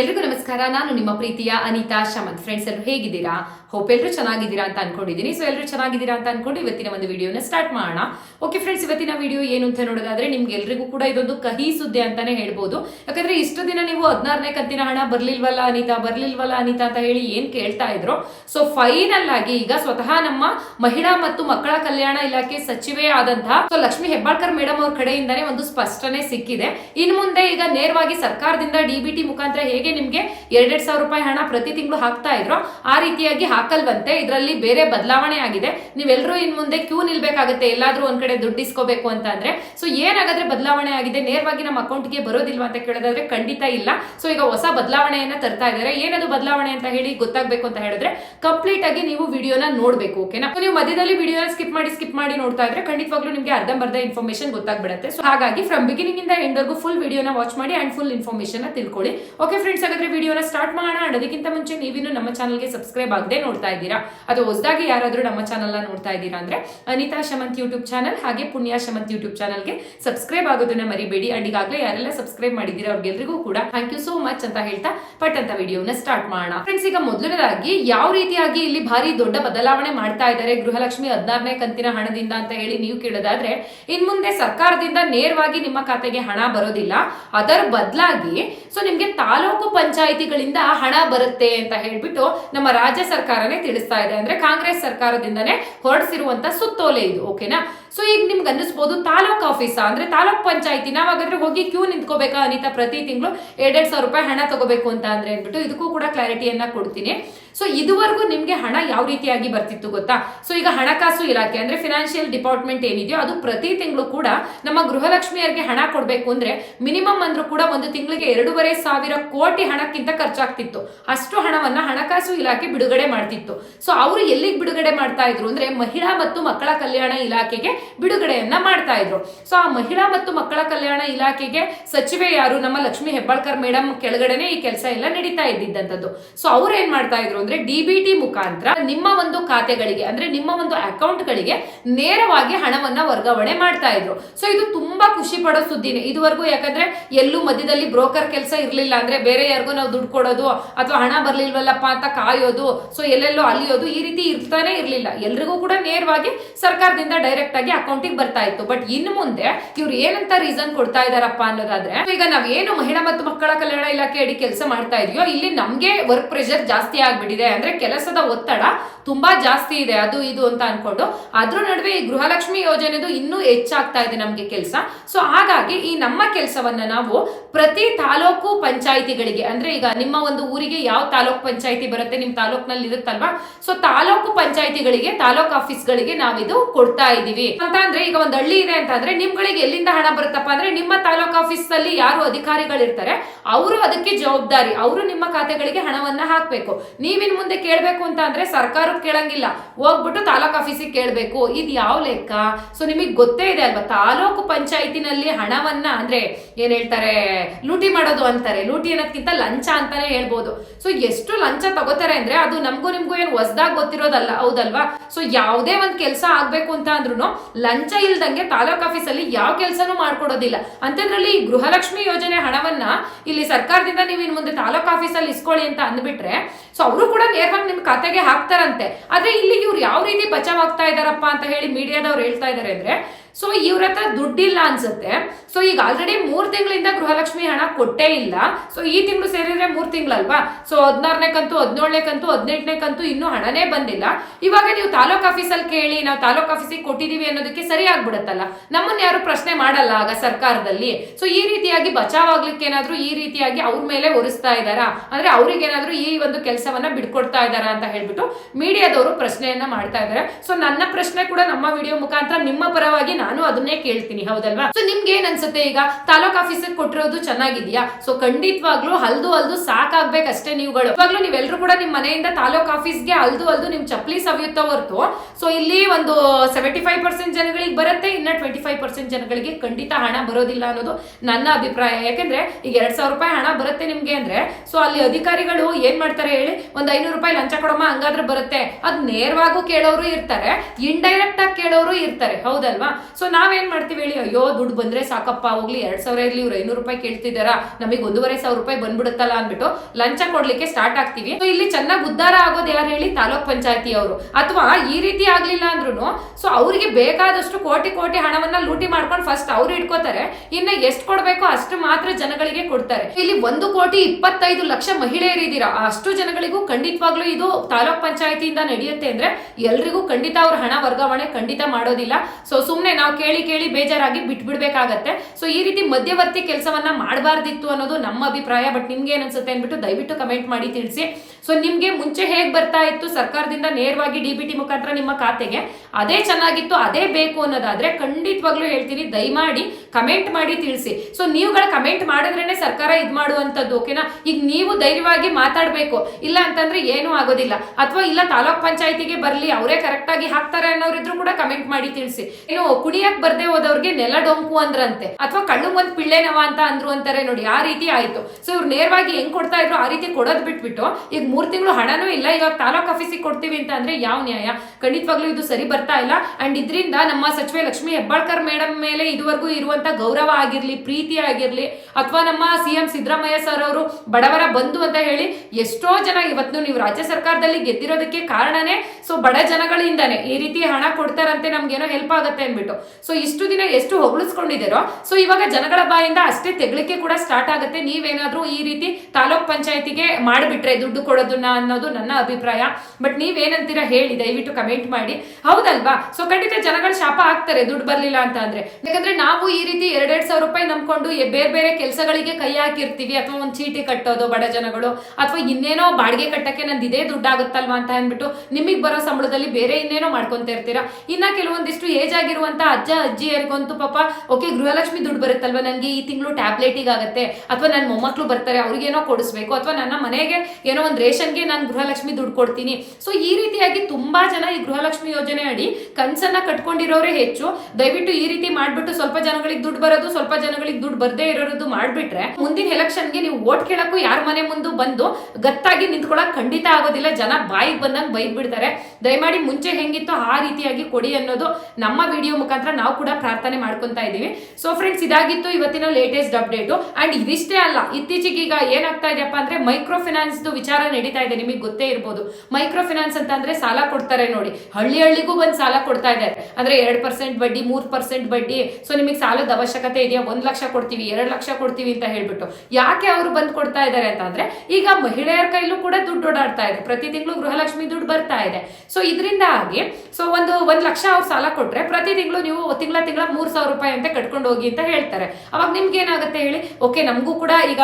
ಎಲ್ರಿಗೂ ನಮಸ್ಕಾರ. ನಾನು ನಿಮ್ಮ ಪ್ರೀತಿಯ ಅನಿತಾ ಶಮಂತ್ ಫ್ರೆಂಡ್ಸ್ ಎಲ್ಲರೂ ಹೇಗಿದ್ದೀರಾ? ಹೋಪ್ ಎಲ್ಲರೂ ಚೆನ್ನಾಗಿದ್ದೀರಾ ಅಂತ ಅನ್ಕೊಂಡಿದ್ದೀನಿ. ಸೊ ಎಲ್ಲರೂ ಚೆನ್ನಾಗಿದ್ದೀರಾ ಅಂತ ಅನ್ಕೊಂಡು ಇವತ್ತಿನ ಒಂದು ವಿಡಿಯೋನ ಸ್ಟಾರ್ಟ್ ಮಾಡೋಣ. ಓಕೆ ಫ್ರೆಂಡ್ಸ್ ಇವತ್ತಿನ ವಿಡಿಯೋ ಏನು ಅಂತ ನೋಡೋದಾದ್ರೆ ನಿಮ್ಗೆ ಎಲ್ರಿಗೂ ಕೂಡ ಇದೊಂದು ಕಹಿ ಸುದ್ದಿ ಅಂತಾನೆ ಹೇಳ್ಬೋದು. ಯಾಕಂದ್ರೆ ಇಷ್ಟು ದಿನ ನೀವು ಹದಿನಾರನೇ ಕಂತಿನ ಹಣ ಬರ್ಲಿಲ್ವಲ್ಲ ಅನಿತಾ ಬರ್ಲಿಲ್ವಲ್ಲ ಅನಿತಾ ಅಂತ ಹೇಳಿ ಏನ್ ಕೇಳ್ತಾ ಇದ್ರು ಸೊ ಫೈನಲ್ ಆಗಿ ಈಗ ಸ್ವತಃ ನಮ್ಮ ಮಹಿಳಾ ಮತ್ತು ಮಕ್ಕಳ ಕಲ್ಯಾಣ ಇಲಾಖೆ ಸಚಿವೆ ಆದಂತಹ ಸೊ ಲಕ್ಷ್ಮಿ ಹೆಬ್ಬಾಳ್ಕರ್ ಮೇಡಮ್ ಅವ್ರ ಕಡೆಯಿಂದಾನೇ ಒಂದು ಸ್ಪಷ್ಟನೆ ಸಿಕ್ಕಿದೆ. ಇನ್ ಮುಂದೆ ಈಗ ನೇರವಾಗಿ ಸರ್ಕಾರದಿಂದ ಡಿಬಿಟಿ ಮುಖಾಂತರ ಹೇಗೆ ನಿಮ್ಗೆ ಎರಡೆರಡು ಸಾವಿರ ರೂಪಾಯಿ ಹಣ ಪ್ರತಿ ತಿಂಗಳು ಹಾಕ್ತಾ ಇದ್ರು, ಆ ರೀತಿಯಾಗಿ ಹಾಕಲ್ವಂತೆ. ಇದರಲ್ಲಿ ಬೇರೆ ಬದಲಾವಣೆ ಆಗಿದೆ. ನೀವೆಲ್ಲರೂ ಇನ್ ಮುಂದೆ ಕ್ಯೂ ನಿಲ್ಬೇಕಾಗುತ್ತೆ. ಎಲ್ಲಾದ್ರೂ ಒಂದ್ ಕಡೆ ದುಡ್ಡು ಇಸ್ಕೋಬೇಕು ಅಂತ ಅಂದ್ರೆ. ಸೊ ಏನಾಗಾದ್ರೆ ಬದಲಾವಣೆ ಆಗಿದೆ? ನೇರವಾಗಿ ನಮ್ಮ ಅಕೌಂಟ್ಗೆ ಬರೋದಿಲ್ವಾ ಅಂತ ಕೇಳೋದಾದ್ರೆ ಖಂಡಿತ ಇಲ್ಲ. ಸೊ ಈಗ ಹೊಸ ಬದಲಾವಣೆಯನ್ನ ತರ್ತಾ ಇದ್ದಾರೆ. ಏನದು ಬದಲಾವಣೆ ಅಂತ ಹೇಳಿ ಗೊತ್ತಾಗ್ಬೇಕು ಅಂತ ಹೇಳಿದ್ರೆ ಕಂಪ್ಲೀಟ್ ಆಗಿ ನೀವು ವಿಡಿಯೋನ ನೋಡ್ಬೇಕು ಓಕೆನಾ ನೀವು ಮಧ್ಯದಲ್ಲಿ ವಿಡಿಯೋ ಸ್ಕಿಪ್ ಮಾಡಿ ಸ್ಕಿಪ್ ಮಾಡಿ ನೋಡ್ತಾ ಇದ್ರೆ ಖಂಡಿತವಾಗ್ಲೂ ನಿಮ್ಗೆ ಅರ್ಧಂಬರ್ಧ ಇನ್ಫಾರ್ಮೇಶನ್ ಗೊತ್ತಾಗ್ಬಿಡುತ್ತೆ. ಸೊ ಹಾಗಾಗಿ ಫ್ರಮ್ ಬಿಗಿನಿಂಗ್ ಇಂದ ಎಂಡ್ ವರ್ಗು ಫುಲ್ ವಿಡಿಯೋನ ವಾಚ್ ಮಾಡಿ ಅಂಡ್ ಫುಲ್ ಇನ್ಫಾರ್ಮೇಶನ್ ತಿಳ್ಕೊಳ್ಳಿ ಓಕೆ ಫ್ರೆಂಡ್ಸ್ ಹಾಗಾದ್ರೆ ವಿಡಿಯೋನ ಸ್ಟಾರ್ಟ್ ಮಾಡೋಣ. ಅಂಡ್ ಅದಕ್ಕಿಂತ ಮುಂಚೆ ನೀವಿನ್ನು ನಮ್ಮ ಚಾನಲ್ಗೆ ಸಬ್ಸ್ಕ್ರೈಬ್ ಆಗದೆ ನೋಡ್ತಾ ಇದ್ದೀರಾ? ಅದು ಹೊಸದಾಗಿ ಯಾರಾದರೂ ನಮ್ಮ ಚಾನಲ್ನ ನೋಡ್ತಾ ಇದ್ದೀರಾ ಅಂದ್ರೆ ಅನಿತಾ ಶಮಂತ್ ಯೂಟ್ಯೂಬ್ ಚಾನಲ್ ಹಾಗೆ ಪುಣ್ಯ ಶಮಂತ್ ಯೂಟ್ಯೂಬ್ ಚಾನಲ್ಗೆ ಸಬ್ಸ್ಕ್ರೈಬ್ ಆಗೋದನ್ನ ಮರಿಬೇಡಿ. ಅಂಡ್ ಈಗಾಗಲೇ ಯಾರೆಲ್ಲ ಸಬ್ಸ್ಕ್ರೈಬ್ ಮಾಡಿದ್ದೀರಾ ಅವ್ರಿಗೆಲ್ರಿಗೂ ಕೂಡ ಥ್ಯಾಂಕ್ ಯು ಸೋ ಮಚ್ ಅಂತ ಹೇಳ್ತಾ ಪಟ್ಟಂತ ವಿಡಿಯೋನ ಸ್ಟಾರ್ಟ್ ಮಾಡೋಣ. ಫ್ರೆಂಡ್ಸ್ ಈಗ ಮೊದಲನೇದಾಗಿ ಯಾವ ರೀತಿಯಾಗಿ ಇಲ್ಲಿ ಭಾರಿ ದೊಡ್ಡ ಬದಲಾವಣೆ ಮಾಡ್ತಾ ಇದ್ದಾರೆ ಗೃಹಲಕ್ಷ್ಮಿ ಹದಿನಾರನೇ ಕಂತಿನ ಹಣದಿಂದ ಅಂತ ಹೇಳಿ ನೀವು ಕೇಳೋದಾದ್ರೆ, ಇನ್ ಮುಂದೆ ಸರ್ಕಾರದಿಂದ ನೇರವಾಗಿ ನಿಮ್ಮ ಖಾತೆಗೆ ಹಣ ಬರೋದಿಲ್ಲ. ಅದರ ಬದಲಾಗಿ ಸೊ ನಿಮ್ಗೆ ತಾಲೂಕು ಪಂಚಾಯಿತಿಗಳಿಂದ ಹಣ ಬರುತ್ತೆ ಅಂತ ಹೇಳ್ಬಿಟ್ಟು ನಮ್ಮ ರಾಜ್ಯ ಸರ್ಕಾರನೇ ತಿಳಿಸ್ತಾ ಇದೆ. ಅಂದ್ರೆ ಕಾಂಗ್ರೆಸ್ ಸರ್ಕಾರದಿಂದನೇ ಹೊರಡಿಸಿರುವಂತ ಸುತ್ತೋಲೆ ಇದು, ಓಕೆನಾ? ಸೊ ಈಗ ನಿಮ್ಗೆ ಅನ್ನಿಸ್ಬೋದು ತಾಲೂಕ್ ಆಫೀಸ ಅಂದ್ರೆ ತಾಲೂಕ್ ಪಂಚಾಯತಿ. ನಾವಾಗಾದ್ರೆ ಹೋಗಿ ಕ್ಯೂ ನಿಂತ್ಕೋಬೇಕಾ ಅನಿತಾ? ಪ್ರತಿ ತಿಂಗಳು ಎರಡೆರಡು ಸಾವಿರ ರೂಪಾಯಿ ಹಣ ತಗೋಬೇಕು ಅಂತ ಅಂದ್ರೆ ಅಂದ್ಬಿಟ್ಟು ಇದಕ್ಕೂ ಕೂಡ ಕ್ಲಾರಿಟಿಯನ್ನ ಕೊಡ್ತೀನಿ. ಸೊ ಇದುವರೆಗೂ ನಿಮಗೆ ಹಣ ಯಾವ ರೀತಿಯಾಗಿ ಬರ್ತಿತ್ತು ಗೊತ್ತಾ? ಸೊ ಈಗ ಹಣಕಾಸು ಇಲಾಖೆ ಅಂದ್ರೆ ಫಿನಾನ್ಷಿಯಲ್ ಡಿಪಾರ್ಟ್ಮೆಂಟ್ ಏನಿದೆಯೋ ಅದು ಪ್ರತಿ ತಿಂಗಳು ಕೂಡ ನಮ್ಮ ಗೃಹಲಕ್ಷ್ಮಿಯರಿಗೆ ಹಣ ಕೊಡಬೇಕು ಅಂದ್ರೆ ಮಿನಿಮಮ್ ಅಂದ್ರೂ ಕೂಡ ಒಂದು ತಿಂಗಳಿಗೆ ಎರಡೂವರೆ ಸಾವಿರ ಕೋಟಿ ಹಣಕ್ಕಿಂತ ಖರ್ಚಾಗ್ತಿತ್ತು. ಅಷ್ಟು ಹಣವನ್ನ ಹಣಕಾಸು ಇಲಾಖೆ ಬಿಡುಗಡೆ ಮಾಡ್ತಿತ್ತು. ಸೊ ಅವರು ಎಲ್ಲಿಗೆ ಬಿಡುಗಡೆ ಮಾಡ್ತಾ ಇದ್ರು ಅಂದ್ರೆ ಮಹಿಳಾ ಮತ್ತು ಮಕ್ಕಳ ಕಲ್ಯಾಣ ಇಲಾಖೆಗೆ ಬಿಡುಗಡೆಯನ್ನ ಮಾಡ್ತಾ ಇದ್ರು. ಸೊ ಆ ಮಹಿಳಾ ಮತ್ತು ಮಕ್ಕಳ ಕಲ್ಯಾಣ ಇಲಾಖೆಗೆ ಸಚಿವೆ ಯಾರು? ನಮ್ಮ ಲಕ್ಷ್ಮಿ ಹೆಬ್ಬಾಳ್ಕರ್ ಮೇಡಮ್ ಕೆಳಗಡೆನೆ ಈ ಕೆಲಸ ಎಲ್ಲ ನಡೀತಾ ಇದ್ದಿದ್ದಂಥದ್ದು. ಸೊ ಅವ್ರು ಏನ್ ಮಾಡ್ತಾ ಇದ್ರು? ಅಂದ್ರೆ ಡಿಬಿಟಿ ಮುಖಾಂತರ ನಿಮ್ಮ ಒಂದು ಖಾತೆಗಳಿಗೆ, ಅಂದ್ರೆ ನಿಮ್ಮ ಒಂದು ಅಕೌಂಟ್ಗಳಿಗೆ ನೇರವಾಗಿ ಹಣವನ್ನ ವರ್ಗಾವಣೆ ಮಾಡ್ತಾ ಇದ್ರು. ಸೊ ಇದು ತುಂಬಾ ಖುಷಿ ಪಡೋ ಸುದ್ದಿನೇ. ಇದುವರೆಗೂ ಯಾಕಂದ್ರೆ ಎಲ್ಲೂ ಮಧ್ಯದಲ್ಲಿ ಬ್ರೋಕರ್ ಕೆಲಸ ಇರ್ಲಿಲ್ಲ ಅಂದ್ರೆ ಬೇರೆ ಯಾರಿಗೂ ನಾವು ದುಡ್ಡು ಕೊಡೋದು ಅಥವಾ ಹಣ ಬರ್ಲಿಲ್ವಲ್ಲಪ್ಪ ಅಂತ ಕಾಯೋದು ಸೊ ಎಲ್ಲೆಲ್ಲೋ ಅಲಿಯೋದು ಈ ರೀತಿ ಇರ್ತಾನೆ ಇರ್ಲಿಲ್ಲ. ಎಲ್ರಿಗೂ ಕೂಡ ನೇರವಾಗಿ ಸರ್ಕಾರದಿಂದ ಡೈರೆಕ್ಟ್ ಆಗಿ ಅಕೌಂಟಿಗೆ ಬರ್ತಾ ಇತ್ತು. ಬಟ್ ಇನ್ನು ಮುಂದೆ ಇವ್ರು ಏನಂತ ರೀಸನ್ ಕೊಡ್ತಾ ಇದಾರಪ್ಪ ಅನ್ನೋದಾದ್ರೆ ಈಗ ನಾವೇನು ಮಹಿಳಾ ಮತ್ತು ಮಕ್ಕಳ ಕಲ್ಯಾಣ ಇಲಾಖೆ ಅಡಿ ಕೆಲಸ ಮಾಡ್ತಾ ಇದೆಯೋ, ಇಲ್ಲಿ ನಮ್ಗೆ ವರ್ಕ್ ಪ್ರೆಷರ್ ಜಾಸ್ತಿ ಆಗ್ಬಿಟ್ಟಿದೆ ಅಂದ್ರೆ ಕೆಲಸದ ಒತ್ತಡ ತುಂಬಾ ಜಾಸ್ತಿ ಇದೆ, ಅದು ಇದು ಅಂತ ಅನ್ಕೊಂಡು. ಅದ್ರ ನಡುವೆ ಈ ಗೃಹಲಕ್ಷ್ಮಿ ಯೋಜನೆದು ಇನ್ನೂ ಹೆಚ್ಚಾಗ್ತಾ ಇದೆ ನಮ್ಗೆ ಕೆಲಸ. ಸೊ ಹಾಗಾಗಿ ಈ ನಮ್ಮ ಕೆಲಸವನ್ನ ನಾವು ಪ್ರತಿ ತಾಲೂಕು ಪಂಚಾಯಿತಿಗಳಿಗೆ, ಅಂದ್ರೆ ಈಗ ನಿಮ್ಮ ಒಂದು ಊರಿಗೆ ಯಾವ ತಾಲೂಕು ಪಂಚಾಯಿತಿ ಬರುತ್ತೆ, ನಿಮ್ ತಾಲೂಕ್ನಲ್ಲಿ ಇರುತ್ತಲ್ವಾ? ಸೊ ತಾಲೂಕು ಪಂಚಾಯಿತಿಗಳಿಗೆ, ತಾಲೂಕ್ ಆಫೀಸ್ಗಳಿಗೆ ನಾವಿದು ಕೊಡ್ತಾ ಇದೀವಿ ಅಂತ ಅಂದ್ರೆ ಈಗ ಒಂದು ಹಳ್ಳಿ ಇದೆ ಅಂತ ಅಂದ್ರೆ ನಿಮ್ಗಳಿಗೆ ಎಲ್ಲಿಂದ ಹಣ ಬರುತ್ತಪ್ಪ ಅಂದ್ರೆ ನಿಮ್ಮ ತಾಲೂಕ್ ಆಫೀಸ್ ಅಲ್ಲಿ ಯಾರು ಅಧಿಕಾರಿಗಳಿರ್ತಾರೆ, ಅವರು ಅದಕ್ಕೆ ಜವಾಬ್ದಾರಿ, ಅವರು ನಿಮ್ಮ ಖಾತೆಗಳಿಗೆ ಹಣವನ್ನ ಹಾಕ್ಬೇಕು. ನೀವಿನ್ ಮುಂದೆ ಕೇಳಬೇಕು ಅಂತ ಅಂದ್ರೆ ಸರ್ಕಾರಕ್ಕೆ ಕೇಳಂಗಿಲ್ಲ. ಹೋಗ್ಬಿಟ್ಟು ತಾಲೂಕ್ ಆಫೀಸಿಗೆ ಕೇಳಬೇಕು. ಇದು ಯಾವ ಲೆಕ್ಕ? ಸೊ ನಿಮಗೆ ಗೊತ್ತೇ ಇದೆ ಅಲ್ವಾ? ತಾಲೂಕು ಪಂಚಾಯತಿನಲ್ಲಿ ಹಣವನ್ನ ಅಂದ್ರೆ ಏನ್ ಹೇಳ್ತಾರೆ, ಲೂಟಿ ಮಾಡೋದು ಅಂತಾರೆ. ಲೂಟಿ ಅನ್ನೋದಕ್ಕಿಂತ ಲಂಚ ಅಂತಾನೆ ಹೇಳ್ಬೋದು. ಸೊ ಎಷ್ಟು ಲಂಚ ತಗೋತಾರೆ ಅಂದ್ರೆ ಅದು ನಮಗೂ ನಿಮ್ಗೂ ಏನು ಹೊಸದಾಗಿ ಗೊತ್ತಿರೋದಲ್ಲ, ಹೌದಲ್ವಾ? ಸೊ ಯಾವುದೇ ಒಂದ್ ಕೆಲಸ ಆಗ್ಬೇಕು ಅಂತ ಅಂದ್ರೂ ಲಂಚ ಇಲ್ದಂಗೆ ತಾಲೂಕ್ ಆಫೀಸಲ್ಲಿ ಯಾವ ಕೆಲಸನೂ ಮಾಡ್ಕೊಡೋದಿಲ್ಲ. ಅಂತಂದ್ರಲ್ಲಿ ಗೃಹಲಕ್ಷ್ಮಿ ಯೋಜನೆ ಹಣವನ್ನ ಇಲ್ಲಿ ಸರ್ಕಾರದಿಂದ ನೀವು ಇನ್ ಮುಂದೆ ತಾಲೂಕ್ ಆಫೀಸಲ್ಲಿ ಇಸ್ಕೊಳ್ಳಿ ಅಂತ ಅಂದ್ಬಿಟ್ರೆ, ಸೊ, ಅವರು ಕೂಡ ನೇರವಾಗಿ ನಿಮ್ ಖಾತೆಗೆ ಹಾಕ್ತಾರಂತೆ. ಆದ್ರೆ ಇಲ್ಲಿ ಇವ್ರು ಯಾವ ರೀತಿ ಬಚಾವ್ ಆಗ್ತಾ ಇದಾರಪ್ಪ ಅಂತ ಹೇಳಿ ಮೀಡಿಯಾದವ್ರು ಹೇಳ್ತಾ ಇದಾರೆ ಅಂದ್ರೆ ಸೊ ಇವ್ರ ಹತ್ರ ದುಡ್ಡಿಲ್ಲ ಅನ್ಸುತ್ತೆ. ಸೊ ಈಗ ಆಲ್ರೆಡಿ ಮೂರು ತಿಂಗಳಿಂದ ಗೃಹಲಕ್ಷ್ಮಿ ಹಣ ಕೊಟ್ಟೇ ಇಲ್ಲ. ಸೊ ಈ ತಿಂಗಳು ಸೇರಿದ್ರೆ ಮೂರು ತಿಂಗಳಲ್ವಾ? ಸೊ ಹದಿನಾರನೇ ಕಂತು, ಹದಿನೇಳನೇ ಕಂತು, ಹದಿನೆಂಟನೇ ಕಂತು ಇನ್ನೂ ಹಣನೇ ಬಂದಿಲ್ಲ. ಇವಾಗ ನೀವು ತಾಲೂಕ್ ಆಫೀಸಲ್ಲಿ ಕೇಳಿ, ನಾವು ತಾಲೂಕ್ ಆಫೀಸಿಗೆ ಕೊಟ್ಟಿದೀವಿ ಅನ್ನೋದಕ್ಕೆ ಸರಿ ಆಗ್ಬಿಡತ್ತಲ್ಲ ನಮ್ಮನ್ನ ಯಾರು ಪ್ರಶ್ನೆ ಮಾಡಲ್ಲ ಆಗ ಸರ್ಕಾರದಲ್ಲಿ. ಸೊ ಈ ರೀತಿಯಾಗಿ ಬಚಾವ್ ಆಗ್ಲಿಕ್ಕೆ ಏನಾದ್ರೂ ಈ ರೀತಿಯಾಗಿ ಅವ್ರ ಮೇಲೆ ಒರೆಸ್ತಾ ಇದ್ದಾರಾ? ಅಂದ್ರೆ ಅವ್ರಿಗೇನಾದ್ರೂ ಈ ಒಂದು ಕೆಲಸವನ್ನ ಬಿಡ್ಕೊಡ್ತಾ ಇದ್ದಾರಾ ಅಂತ ಹೇಳ್ಬಿಟ್ಟು ಮೀಡಿಯಾದವರು ಪ್ರಶ್ನೆಯನ್ನ ಮಾಡ್ತಾ ಇದ್ದಾರೆ. ಸೊ ನನ್ನ ಪ್ರಶ್ನೆ ಕೂಡ ನಮ್ಮ ವಿಡಿಯೋ ಮುಖಾಂತರ ನಿಮ್ಮ ಪರವಾಗಿ ನಾನು ಅದನ್ನೇ ಕೇಳ್ತೀನಿ, ಹೌದಲ್ವಾ? ಸೊ ನಿಮ್ಗೆ ಏನ್ ಅನ್ಸುತ್ತೆ ಈಗ? ತಾಲೂಕ್ ಆಫೀಸ್ ಕೊಟ್ಟಿರೋದು ಚೆನ್ನಾಗಿದ್ಯಾ? ಸೊ ಖಂಡಿತವಾಗ್ಲೂ ಹಲ್ದು ಹಲ್ದು ಸಾಕಾಗ್ಬೇಕಷ್ಟೇ ನೀವುಗಳು. ಇವಾಗ್ಲೂ ನೀವೆಲ್ಲರೂ ಕೂಡ ನಿಮ್ ಮನೆಯಿಂದ ತಾಲೂಕ್ ಆಫೀಸ್ಗೆ ಅಲ್ದು ಅಲ್ದು ನಿಮ್ ಚಪ್ಲಿ ಸವಿಯುತ್ತ ಹೊರತು ಸೊ ಇಲ್ಲಿ ಒಂದು ಸೆವೆಂಟಿ ಫೈವ್ ಪರ್ಸೆಂಟ್ ಜನಗಳಿಗೆ ಬರುತ್ತೆ, ಇನ್ನ ಟ್ವೆಂಟಿ ಫೈವ್ ಪರ್ಸೆಂಟ್ ಜನಗಳಿಗೆ ಖಂಡಿತ ಹಣ ಬರೋದಿಲ್ಲ ಅನ್ನೋದು ನನ್ನ ಅಭಿಪ್ರಾಯ. ಯಾಕಂದ್ರೆ, ಈಗ ಎರಡ್ ಸಾವಿರ ರೂಪಾಯಿ ಹಣ ಬರುತ್ತೆ ನಿಮ್ಗೆ ಅಂದ್ರೆ ಸೊ ಅಲ್ಲಿ ಅಧಿಕಾರಿಗಳು ಏನ್ ಮಾಡ್ತಾರೆ ಹೇಳಿ? ಒಂದ್ ಐನೂರು ರೂಪಾಯಿ ಲಂಚ ಕೊಡಮ್ಮ, ಹಂಗಾದ್ರೆ ಬರುತ್ತೆ. ಅದ್ ನೇರವಾಗೂ ಕೇಳೋರು ಇರ್ತಾರೆ ಇಂಡೈರೆಕ್ಟ್ ಆಗಿ ಕೇಳೋರು ಇರ್ತಾರೆ, ಹೌದಲ್ವಾ? ಸೊ ನಾವೇನ್ ಮಾಡ್ತೀವಿ ಹೇಳಿ? ಅಯ್ಯೋ, ದುಡ್ಡು ಬಂದ್ರೆ ಸಾಕಪ್ಪ, ಹೋಗ್ಲಿ, ಎರಡ್ ಸಾವಿರ ಇರ್ಲಿ, ಇವ್ರು ಐನೂರು ರೂಪಾಯಿ ಕೇಳ್ತಿದಾರ ನಮಗೆ ಒಂದೂವರೆ ಸಾವಿರ ರೂಪಾಯಿ ಬಂದ್ಬಿಡುತ್ತಲ್ಲ ಅಂದ್ಬಿಟ್ಟು ಲಂಚ ಕೊಡ್ಲಿಕ್ಕೆ ಸ್ಟಾರ್ಟ್ ಆಗ್ತೀವಿ. ಸೊ ಇಲ್ಲಿ ಚೆನ್ನಾಗಿ ಉದ್ದಾರ ಆಗೋದು ಯಾರು ಹೇಳಿ? ತಾಲೂಕ್ ಪಂಚಾಯತಿ ಅವರು. ಅಥವಾ ಈ ರೀತಿ ಆಗ್ಲಿಲ್ಲ ಅಂದ್ರೂ ಸೊ ಅವರಿಗೆ ಬೇಕಾದಷ್ಟು ಕೋಟಿ ಕೋಟಿ ಹಣವನ್ನ ಲೂಟಿ ಮಾಡ್ಕೊಂಡು ಫಸ್ಟ್ ಅವ್ರು ಇಟ್ಕೋತಾರೆ ಇನ್ನ ಎಷ್ಟು ಕೊಡ್ಬೇಕು ಅಷ್ಟು ಮಾತ್ರ ಜನಗಳಿಗೆ ಕೊಡ್ತಾರೆ. ಇಲ್ಲಿ ಒಂದು ಕೋಟಿ ಇಪ್ಪತ್ತೈದು ಲಕ್ಷ ಮಹಿಳೆಯರಿದ್ದೀರಾ ಅಷ್ಟು ಜನಗಳಿಗೂ ಖಂಡಿತವಾಗ್ಲೂ ಇದು ತಾಲೂಕ್ ಪಂಚಾಯತಿಯಿಂದ ನಡೆಯುತ್ತೆ ಅಂದ್ರೆ ಎಲ್ರಿಗೂ ಖಂಡಿತ ಅವ್ರ ಹಣ ವರ್ಗಾವಣೆ ಖಂಡಿತ ಮಾಡೋದಿಲ್ಲ. ಸೊ ಸುಮ್ನೆ ನಾವು ಕೇಳಿ ಕೇಳಿ ಬೇಜಾರಾಗಿ ಬಿಟ್ಬಿಡ್ಬೇಕಾಗತ್ತೆ. ಸೊ ಈ ರೀತಿ ಮಧ್ಯವರ್ತಿ ಕೆಲಸವನ್ನ ಮಾಡಬಾರ್ದಿತ್ತು ಅನ್ನೋದು ನಮ್ಮ ಅಭಿಪ್ರಾಯ ಬಟ್ ನಿಮ್ಗೆ ಏನ್ ಅನ್ಸುತ್ತೆ ಅಂದ್ಬಿಟ್ಟು ದಯವಿಟ್ಟು ಕಮೆಂಟ್ ಮಾಡಿ ತಿಳಿಸಿ. ಸೊ ನಿಮ್ಗೆ ಮುಂಚೆ ಹೇಗೆ ಬರ್ತಾ ಇತ್ತು? ಸರ್ಕಾರದಿಂದ ನೇರವಾಗಿ ಡಿ ಬಿ ಟಿ ಮುಖಾಂತರ ನಿಮ್ಮ ಖಾತೆಗೆ. ಅದೇ ಚೆನ್ನಾಗಿತ್ತು, ಅದೇ ಬೇಕು ಅನ್ನೋದಾದ್ರೆ ಖಂಡಿತವಾಗ್ಲೂ ಹೇಳ್ತೀನಿ, ದಯಮಾಡಿ ಕಮೆಂಟ್ ಮಾಡಿ ತಿಳಿಸಿ. ಸೊ ನೀವುಗಳ ಕಮೆಂಟ್ ಮಾಡಿದ್ರೇನೆ ಸರ್ಕಾರ ಇದು ಮಾಡುವಂತದ್ದು ಓಕೆನಾ ಈಗ ನೀವು ಧೈರ್ಯವಾಗಿ ಮಾತಾಡಬೇಕು. ಇಲ್ಲ ಅಂತಂದ್ರೆ ಏನೂ ಆಗೋದಿಲ್ಲ. ಅಥವಾ ಇಲ್ಲ ತಾಲೂಕ್ ಪಂಚಾಯತಿಗೆ ಬರಲಿ, ಅವರೇ ಕರೆಕ್ಟ್ ಆಗಿ ಹಾಕ್ತಾರೆ ಅನ್ನೋರಿದ್ರು ಕೂಡ ಕಮೆಂಟ್ ಮಾಡಿ ತಿಳಿಸಿ. ಏನು ಕುಡಿಯಕ್ ಬರ್ದೇ ಹೋದವ್ರಿಗೆ ನೆಲ ಡೊಂಕು ಅಂದ್ರಂತೆ. ಅಥವಾ ಕಣ್ಣು ಒಂದ್ ಪಿಳ್ಳೆನವ ಅಂತ ಅಂದ್ರು ಅಂತಾರೆ ನೋಡಿ, ಆ ರೀತಿ ಆಯ್ತು. ಸೊ ಇವ್ರು ನೇರವಾಗಿ ಹೆಂಗ್ ಕೊಡ್ತಾ ಇದ್ರು, ಆ ರೀತಿ ಕೊಡೋದ್ ಬಿಟ್ಬಿಟ್ಟು, ಈಗ ಮೂರ್ ತಿಂಗಳು ಹಣನೂ ಇಲ್ಲ, ಇವಾಗ ತಾಲೂಕ್ ಆಫೀಸಿಗೆ ಕೊಡ್ತೀವಿ ಅಂತ ಅಂದ್ರೆ ಯಾವ ನ್ಯಾಯ? ಖಂಡಿತವಾಗ್ಲೂ ಇದು ಸರಿ ಬರ್ತಾ ಇಲ್ಲ. ಅಂಡ್ ಇದರಿಂದ ನಮ್ಮ ಸಚಿವೆ ಲಕ್ಷ್ಮಿ ಹೆಬ್ಬಾಳ್ಕರ್ ಮೇಡಮ್ ಮೇಲೆ ಇದುವರೆಗೂ ಇರುವಂತ ಗೌರವ ಆಗಿರ್ಲಿ, ಪ್ರೀತಿ ಆಗಿರ್ಲಿ, ಅಥವಾ ನಮ್ಮ ಸಿ ಎಂ ಸಿದ್ದರಾಮಯ್ಯ ಸರ್ ಅವರು ಬಡವರ ಬಂಧು ಅಂತ ಹೇಳಿ ಎಷ್ಟೋ ಜನ ಇವತ್ತು ನೀವು ರಾಜ್ಯ ಸರ್ಕಾರದಲ್ಲಿ ಗೆದ್ದಿರೋದಕ್ಕೆ ಕಾರಣನೇ. ಸೊ ಬಡ ಜನಗಳಿಂದಾನೆ ಈ ರೀತಿ ಹಣ ಕೊಡ್ತಾರಂತೆ ನಮ್ಗೇನೋ ಹೆಲ್ಪ್ ಆಗುತ್ತೆ ಅಂದ್ಬಿಟ್ಟು. ಸೊ ಇಷ್ಟು ದಿನ ಎಷ್ಟು ಹೊಗಳಿಸ್ಕೊಂಡಿದ್ದೀರೋ ಸೊ ಇವಾಗ ಜನಗಳ ಬಾಯಿಂದ ಅಷ್ಟೇ ತೆಗಳಿಕೆ ಕೂಡ ಸ್ಟಾರ್ಟ್ ಆಗುತ್ತೆ. ನೀವೇನಾದ್ರೂ ಈ ರೀತಿ ತಾಲೂಕ್ ಪಂಚಾಯತಿಗೆ ಮಾಡಿಬಿಟ್ರೆ ದುಡ್ಡು ಕೊಡೋದನ್ನ ಅನ್ನೋದು ನನ್ನ ಅಭಿಪ್ರಾಯ. ಬಟ್ ನೀವೇನಂತೀರಾ ಹೇಳಿ, ದಯವಿಟ್ಟು ಕಮೆಂಟ್ ಮಾಡಿ. ಹೌದಲ್ವಾ? ಸೊ ಖಂಡಿತ ಜನಗಳು ಶಾಪ ಆಗ್ತಾರೆ ದುಡ್ಡು ಬರ್ಲಿಲ್ಲ ಅಂತ ಅಂದ್ರೆ. ಯಾಕಂದ್ರೆ ನಾವು ಈ ರೀತಿ ಎರಡೆರಡು ಸಾವಿರ ರೂಪಾಯಿ ನಂಬ್ಕೊಂಡು ಬೇರೆ ಬೇರೆ ಕೆಲಸಗಳಿಗೆ ಕೈ ಹಾಕಿರ್ತೀವಿ. ಅಥವಾ ಒಂದು ಚೀಟಿ ಕಟ್ಟೋದು ಬಡ ಜನಗಳು, ಅಥವಾ ಇನ್ನೇನೋ ಬಾಡಿಗೆ ಕಟ್ಟಕ್ಕೆ ನಂದು ಇದೇ ದುಡ್ಡು ಆಗುತ್ತಲ್ವಾ ಅಂತ ಅಂದ್ಬಿಟ್ಟು ನಿಮಗೆ ಬರೋ ಸಂಬಳದಲ್ಲಿ ಬೇರೆ ಇನ್ನೇನೋ ಮಾಡ್ಕೊಂತ ಇರ್ತೀರಾ? ಇನ್ನ ಕೆಲವೊಂದಿಷ್ಟು ಏಜ್ ಆಗಿರುವಂತ ಅಜ್ಜ, ಅಜ್ಜಿ ಅಜ್ಜಿಯರಿಗಂತೂ ಪಾಪ ಓಕೆ ಗೃಹಲಕ್ಷ್ಮಿ ದುಡ್ಡು ಬರುತ್ತಲ್ವ? ನನಗೆ ಈ ತಿಂಗಳು ಟ್ಯಾಬ್ಲೆಟಿಗೆ ಆಗುತ್ತೆ. ಅಥವಾ ನನ್ನ ಮೊಮ್ಮಕ್ಳು ಬರ್ತಾರೆ ಅವ್ರಿಗೇನೋ ಕೊಡಿಸ್ಬೇಕು. ಅಥವಾ ನನ್ನ ಮನೆಗೆ ಏನೋ ಒಂದು ರೇಷನ್ಗೆ ನಾನು ಗೃಹಲಕ್ಷ್ಮಿ ದುಡ್ಡು ಕೊಡ್ತೀನಿ. ಸೊ ಈ ರೀತಿಯಾಗಿ ತುಂಬಾ ಜನ ಈ ಗೃಹಲಕ್ಷ್ಮಿ ಯೋಜನೆ ಅಡಿ ಕನ್ಸನ್ನ ಕಟ್ಕೊಂಡಿರೋರೇ ಹೆಚ್ಚು. ದಯವಿಟ್ಟು ಈ ರೀತಿ ಮಾಡಿಬಿಟ್ಟು ಸ್ವಲ್ಪ ಜನಗಳಿಗೆ ದುಡ್ಡು ಬರೋದು, ಸ್ವಲ್ಪ ಜನಗಳಿಗೆ ದುಡ್ಡು ಬರ್ದೇ ಇರೋದು ಮಾಡ್ಬಿಟ್ರೆ, ಮುಂದಿನ ಎಲೆಕ್ಷನ್ಗೆ ನೀವು ಓಟ್ ಕೇಳಕ್ಕೂ ಯಾರ ಮನೆ ಮುಂದೆ ಬಂದು ಗತ್ತಾಗಿ ನಿಂತ್ಕೊಳಕ್ ಖಂಡಿತ ಆಗೋದಿಲ್ಲ. ಜನ ಬಾಯಿಗೆ ಬಂದಂಗೆ ಬೈದ್ ಬಿಡ್ತಾರೆ ದಯಮಾಡಿ ಮುಂಚೆ ಹೆಂಗಿತ್ತು ಆ ರೀತಿಯಾಗಿ ಕೊಡಿ ಅನ್ನೋದು ನಮ್ಮ ವಿಡಿಯೋ ಮುಖಾಂತರ ನಾವು ಕೂಡ ಪ್ರಾರ್ಥನೆ ಮಾಡ್ಕೊತಾ ಇದ್ದೀವಿ. ಸೊ ಫ್ರೆಂಡ್ಸ್ ಇದಾಗಿತ್ತು ಇವತ್ತಿನ ಲೇಟೆಸ್ಟ್ ಅಪ್ಡೇಟು ಅಂಡ್ ಇದಿಷ್ಟೇ ಅಲ್ಲ, ಇತ್ತೀಚೆಗೆ ಈಗ ಏನಾಗ್ತಾ ಇದೆಯಪ್ಪ ಅಂದ್ರೆ ಮೈಕ್ರೋ ವಿಚಾರ ನಡೀತಾ ಇದೆ. ನಿಮಗೆ ಗೊತ್ತೇ ಇರ್ಬೋದು. ಮೈಕ್ರೋ ಫಿನಾನ್ಸ್ ಅಂತ ಅಂದ್ರೆ ಸಾಲ ಕೊಡ್ತಾರೆ ನೋಡಿ. ಹಳ್ಳಿ ಹಳ್ಳಿಗೂ ಬಂದು ಸಾಲ ಕೊಡ್ತಾ ಇದ್ದಾರೆ ಅಂದ್ರೆ ಎರಡು ಪರ್ಸೆಂಟ್ ಬಡ್ಡಿ, ಮೂರು ಪರ್ಸೆಂಟ್ ಬಡ್ಡಿ. ಸೊ ನಿಮಗೆ ಸಾಲದ ಅವಶ್ಯಕತೆ ಇದೆಯಾ? ಒಂದ್ ಲಕ್ಷ ಕೊಡ್ತೀವಿ, ಎರಡು ಲಕ್ಷ ಕೊಡ್ತೀವಿ ಅಂತ ಹೇಳ್ಬಿಟ್ಟು. ಯಾಕೆ ಅವರು ಬಂದು ಕೊಡ್ತಾ ಇದ್ದಾರೆ ಅಂತಂದ್ರೆ ಈಗ ಮಹಿಳೆಯರ ಕೈಲೂ ಕೂಡ ದುಡ್ಡು ಓಡಾಡ್ತಾ ಇದೆ. ಪ್ರತಿ ತಿಂಗಳು ಗೃಹಲಕ್ಷ್ಮಿ ದುಡ್ಡು ಬರ್ತಾ ಇದೆ. ಸೊ ಇದರಿಂದಾಗಿ ಸೊ ಒಂದು, ಒಂದ್ ಲಕ್ಷ ಅವ್ರು ಸಾಲ ಕೊಟ್ರೆ ಪ್ರತಿ ತಿಂಗಳು ನೀವು ತಿಂಗಳ ತಿಂಗಳ ಮೂರು ಸಾವಿರ ರೂಪಾಯಿ ಅಂತ ಕಟ್ಕೊಂಡು ಹೋಗಿ ಅಂತ ಹೇಳ್ತಾರೆ. ಅವಾಗ ನಿಮ್ಗೆ ಏನಾಗುತ್ತೆ ಹೇಳಿ? ಓಕೆ, ನಮಗೂ ಕೂಡ ಈಗ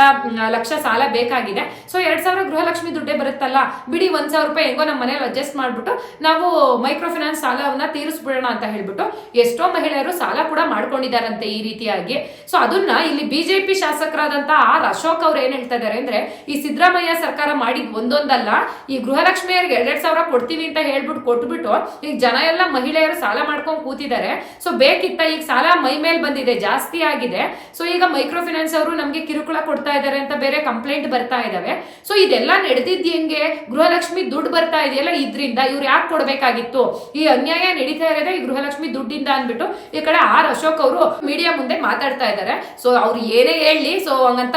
ಲಕ್ಷ ಸಾಲ ಬೇಕಾಗಿದೆ. ಸೊ ಎರಡ್ ಸಾವಿರ ಗೃಹಲಕ್ಷ್ಮಿ ದುಡ್ಡೆ ಬರುತ್ತಲ್ಲ? ಬಿಡಿ ಒಂದ್ ಸಾವಿರ ರೂಪಾಯಿ ಹೆಂಗೋ ನಮ್ಮ ಮನೇಲಿ ಅಡ್ಜಸ್ಟ್ ಮಾಡ್ಬಿಟ್ಟು ನಾವು ಮೈಕ್ರೋ ಫಿನಾನ್ಸ್ ಸಾಲವನ್ನ ತೀರಿಸ್ಬಿಡೋಣ ಅಂತ ಹೇಳ್ಬಿಟ್ಟು ಎಷ್ಟೋ ಮಹಿಳೆಯರು ಸಾಲ ಕೂಡ ಮಾಡ್ಕೊಂಡಿದ್ದಾರಂತೆ ಈ ರೀತಿಯಾಗಿ. ಸೊ ಅದನ್ನ ಇಲ್ಲಿ ಬಿಜೆಪಿ ಶಾಸಕರಾದಂತಹ ಆರ್ ಅಶೋಕ್ ಅವ್ರು ಏನ್ ಹೇಳ್ತಾ ಇದಾರೆ ಅಂದ್ರೆ, ಈ ಸಿದ್ದರಾಮಯ್ಯ ಸರ್ಕಾರ ಮಾಡಿದ್ ಒಂದೊಂದಲ್ಲ, ಈ ಗೃಹಲಕ್ಷ್ಮಿಯರಿಗೆ ಎರಡ್ ಸಾವಿರ ಕೊಡ್ತೀವಿ ಅಂತ ಹೇಳ್ಬಿಟ್ಟು ಕೊಟ್ಬಿಟ್ಟು ಈಗ ಜನ ಎಲ್ಲ ಮಹಿಳೆಯರು ಸಾಲ ಮಾಡ್ಕೊಂಡು ಕೂತಿದ್ದಾರೆ. ಸೊ ಬೇಕಿತ್ತ ಈಗ ಸಾಲ ಮೈ ಮೇಲ್ ಬಂದಿದೆ, ಜಾಸ್ತಿ ಆಗಿದೆ. ಸೊ ಈಗ ಮೈಕ್ರೋ ಫೈನಾನ್ಸ್ ಅವರು ನಮಗೆ ಕಿರುಕುಳ ಕೊಡ್ತಾ ಇದ್ದಾರೆ ಅಂತ ಬೇರೆ ಕಂಪ್ಲೇಂಟ್ ಬರ್ತಾ ಇದಾವೆ. ಸೊ ಇದೆಲ್ಲ ನಡೆದಿದ್ದು ಹೆಂಗೆ? ಗೃಹಲಕ್ಷ್ಮಿ ದುಡ್ಡು ಬರ್ತಾ ಇದೆಯಲ್ಲ, ಇದ್ರಿಂದ ಇವ್ರು ಯಾಕೆ ಕೊಡ್ಬೇಕಾಗಿತ್ತು? ಈ ಅನ್ಯಾಯ ನಡೀತಾ ಇರೋದೇ ಈ ಗೃಹಲಕ್ಷ್ಮಿ ದುಡ್ಡಿಂದ ಅಂದ್ಬಿಟ್ಟು ಈ ಕಡೆ ಆರ್ ಅಶೋಕ್ ಅವರು ಮೀಡಿಯಾ ಮುಂದೆ ಮಾತಾಡ್ತಾ ಇದ್ದಾರೆ ಸೊ ಅವ್ರು ಏನೇ ಹೇಳಿ ಸೊ ಹಂಗಂತ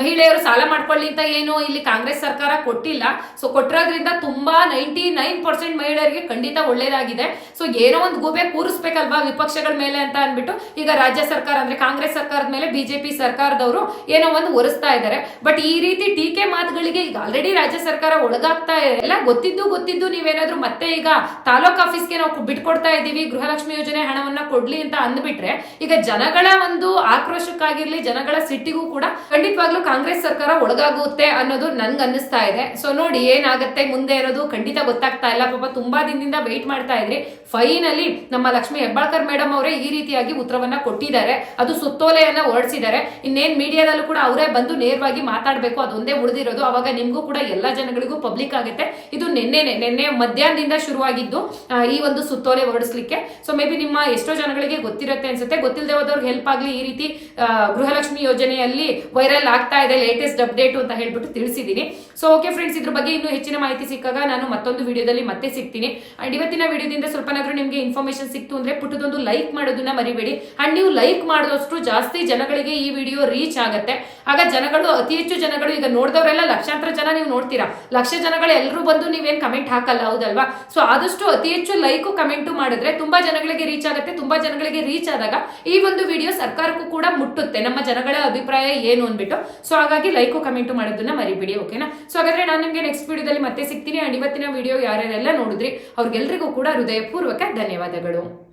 ಮಹಿಳೆಯರು ಸಾಲ ಮಾಡ್ಕೊಳ್ಳಿ ಅಂತ ಏನು ಇಲ್ಲಿ ಕಾಂಗ್ರೆಸ್ ಸರ್ಕಾರ ಕೊಟ್ಟಿಲ್ಲ. ಸೊ ಕೊಟ್ಟಿರೋದ್ರಿಂದ ತುಂಬಾ ನೈಂಟಿ ನೈನ್ ಪರ್ಸೆಂಟ್ ಮಹಿಳೆಯರಿಗೆ ಖಂಡಿತ ಒಳ್ಳೇದಾಗಿದೆ. ಸೊ ಏನೋ ಒಂದು ಗೂಬೆ ಕೂರಿಸ್ಬೇಕಲ್ವಾ? ವಿಪಕ್ಷಗಳ ಮೇಲೆ ಅಂತ ಅಂದ್ಬಿಟ್ಟು ಈಗ ರಾಜ್ಯ ಸರ್ಕಾರ ಅಂದ್ರೆ ಕಾಂಗ್ರೆಸ್ ಸರ್ಕಾರದ ಮೇಲೆ ಬಿಜೆಪಿ ಸರ್ಕಾರದವರು ಏನೋ ಒಂದು ಒರೆಸ್ತಾ ಇದ್ದಾರೆ. ಬಟ್ ಈ ರೀತಿ ಟೀಕೆ ಮಾತುಗಳಿಗೆ ಈಗ ಆಲ್ರೆಡಿ ರಾಜ್ಯ ಸರ್ಕಾರ ಒಳಗಾಗ್ತಾ ಎಲ್ಲ ಗೊತ್ತಿದ್ದು ಗೊತ್ತಿದ್ದು ನೀವೇನಾದ್ರೂ ಮತ್ತೆ ಈಗ ತಾಲೂಕ್ ಆಫೀಸ್ಗೆ ನಾವು ಬಿಟ್ಕೊಡ್ತಾ ಇದ್ದೀವಿ, ಗೃಹಲಕ್ಷ್ಮಿ ಯೋಜನೆ ಹಣವನ್ನ ಕೊಡ್ಲಿ ಅಂತ ಅಂದ್ಬಿಟ್ರೆ ಈಗ ಜನಗಳ ಒಂದು ಆಕ್ರೋಶಕ್ಕಾಗಿರ್ಲಿ, ಜನಗಳ ಸಿಟ್ಟಿಗೂ ಕೂಡ ಖಂಡಿತವಾಗ್ಲೂ ಕಾಂಗ್ರೆಸ್ ಸರ್ಕಾರ ಒಳಗಾಗುತ್ತೆ ಅನ್ನೋದು ನನ್ಗೆ ಅನ್ನಿಸ್ತಾ ಇದೆ. ಸೊ ನೋಡಿ ಏನಾಗುತ್ತೆ, ಮುಂದೆ ಇರೋದು ಖಂಡಿತ ಗೊತ್ತಾಗ್ತಾ ಇಲ್ಲ. ಪಾಪ ತುಂಬಾ ದಿನದಿಂದ ವೆಯ್ಟ್ ಮಾಡ್ತಾ ಇದ್ರಿ. ಫೈನಲಿ ನಮ್ಮ ಲಕ್ಷ್ಮಿ ಹೆಬ್ಬಾಳ್ಕರ್ ಮೇಡಮ್ ಅವರೇ ಈ ರೀತಿಯಾಗಿ ಉತ್ತರವನ್ನ ಕೊಟ್ಟಿದ್ದಾರೆ. ಅದು ಸುತ್ತೋಲೆಯನ್ನ ಹೊರಡಿಸಿದ್ದಾರೆ. ಇನ್ನೇನ್ ಮೀಡಿಯಾದಲ್ಲೂ ಕೂಡ ಅವರೇ ಬಂದು ನೇರವಾಗಿ ಮಾತಾಡಬೇಕು, ಅದೊಂದೇ ಉಳಿದಿರೋದು. ಅವಾಗ ನಿಮಗೂ ಕೂಡ ಎಲ್ಲ ಜನಗಳಿಗೂ ಪಬ್ಲಿಕ್ ಆಗುತ್ತೆ. ಇದು ನಿನ್ನೆನೆ ನಿನ್ನೆ ಮಧ್ಯಾಹ್ನದಿಂದ ಶುರುವಾಗಿದ್ದು ಈ ಒಂದು ಸುತ್ತೋಲೆ ಹೊರಡಿಸ್ಲಿಕ್ಕೆ. ಸೊ ಮೇ ಬಿ ನಿಮ್ಮ ಎಷ್ಟೋ ಜನಗಳಿಗೆ ಗೊತ್ತಿರುತ್ತೆ ಅನ್ಸುತ್ತೆ. ಗೊತ್ತಿಲ್ಲದೆ ಹೋದವ್ರಿಗೆ ಹೆಲ್ಪ್ ಆಗಲಿ, ಈ ರೀತಿ ಗೃಹಲಕ್ಷ್ಮಿ ಯೋಜನೆಯಲ್ಲಿ ವೈರಲ್ ಆಗ್ತಾ ಇದೆ ಲೇಟೆಸ್ಟ್ ಅಪ್ಡೇಟ್ ಅಂತ ಹೇಳ್ಬಿಟ್ಟು ತಿಳಿಸಿದ್ದೀನಿ ಸೊ ಓಕೆ ಫ್ರೆಂಡ್ಸ್ ಇದ್ರ ಬಗ್ಗೆ ಇನ್ನೂ ಹೆಚ್ಚಿನ ಮಾಹಿತಿ ಸಿಕ್ಕಾಗ ನಾನು ಮತ್ತೊಂದು ವಿಡಿಯೋದಲ್ಲಿ ಮತ್ತೆ ಸಿಗ್ತೀನಿ. ಅಂಡ್ ಇವತ್ತಿನ ವಿಡಿಯೋದಿಂದ ಸ್ವಲ್ಪನಾದ್ರೂ ನಿಮಗೆ ಇನ್ಫಾರ್ಮೇಶನ್ ಸಿಕ್ತು ಅಂದ್ರೆ ಪುಟ್ಟದೊಂದು ಲೈಕ್ ಮಾಡೋದನ್ನ ಮರಿಬೇಡಿ. ಆ್ಯಂಡ್ ನೀವು ಲೈಕ್ ಮಾಡಿದಷ್ಟು ಜಾಸ್ತಿ ಜನಗಳಿಗೆ ಈ ವಿಡಿಯೋ ರೀಚ್ ಆಗುತ್ತೆ. ಆಗ ಜನಗಳು, ಅತಿ ಹೆಚ್ಚು ಜನಗಳು ಈಗ ನೋಡಿದವರೆಲ್ಲ ಲಕ್ಷಾಂತರ ಜನ ನೀವು ನೋಡ್ತೀರಾ. ಲಕ್ಷ ಜನಗಳು ಎಲ್ಲರೂ ಬಂದು ನೀವೇನು ಕಮೆಂಟ್ ಹಾಕಲ್ಲ, ಹೌದಲ್ವಾ? ಸೊ ಆದಷ್ಟು ಅತಿ ಹೆಚ್ಚು ಲೈಕು ಕಮೆಂಟು ಮಾಡಿದ್ರೆ ತುಂಬಾ ಜನಗಳಿಗೆ ರೀಚ್ ಆಗುತ್ತೆ. ತುಂಬಾ ಜನಗಳಿಗೆ ರೀಚ್ ಆದಾಗ ಈ ಒಂದು ವಿಡಿಯೋ ಸರ್ಕಾರಕ್ಕೂ ಕೂಡ ಮುಟ್ಟುತ್ತೆ. ನಮ್ಮ ಜನಗಳ ಅಭಿಪ್ರಾಯ ಏನು ಅಂದ್ಬಿಟ್ಟು. ಸೊ ಹಾಗಾಗಿ ಲೈಕು ಕಮೆಂಟು ಮಾಡೋದನ್ನ ಮರಿಬಿಡಿ ಓಕೆನಾ ಸೊ ಹಾಗಾದ್ರೆ ನಾನು ನಿಮಗೆ ನೆಕ್ಸ್ಟ್ ವಿಡಿಯೋದಲ್ಲಿ ಮತ್ತೆ ಸಿಗ್ತೀನಿ. ಅಂಡ್ ಇವತ್ತಿನ ವಿಡಿಯೋ ಯಾರ್ಯಾರೆಲ್ಲ ನೋಡಿದ್ರಿ, ಅವ್ರಿಗೆಲ್ರಿಗೂ ಕೂಡ ಹೃದಯಪೂರ್ವಕ ಧನ್ಯವಾದಗಳು.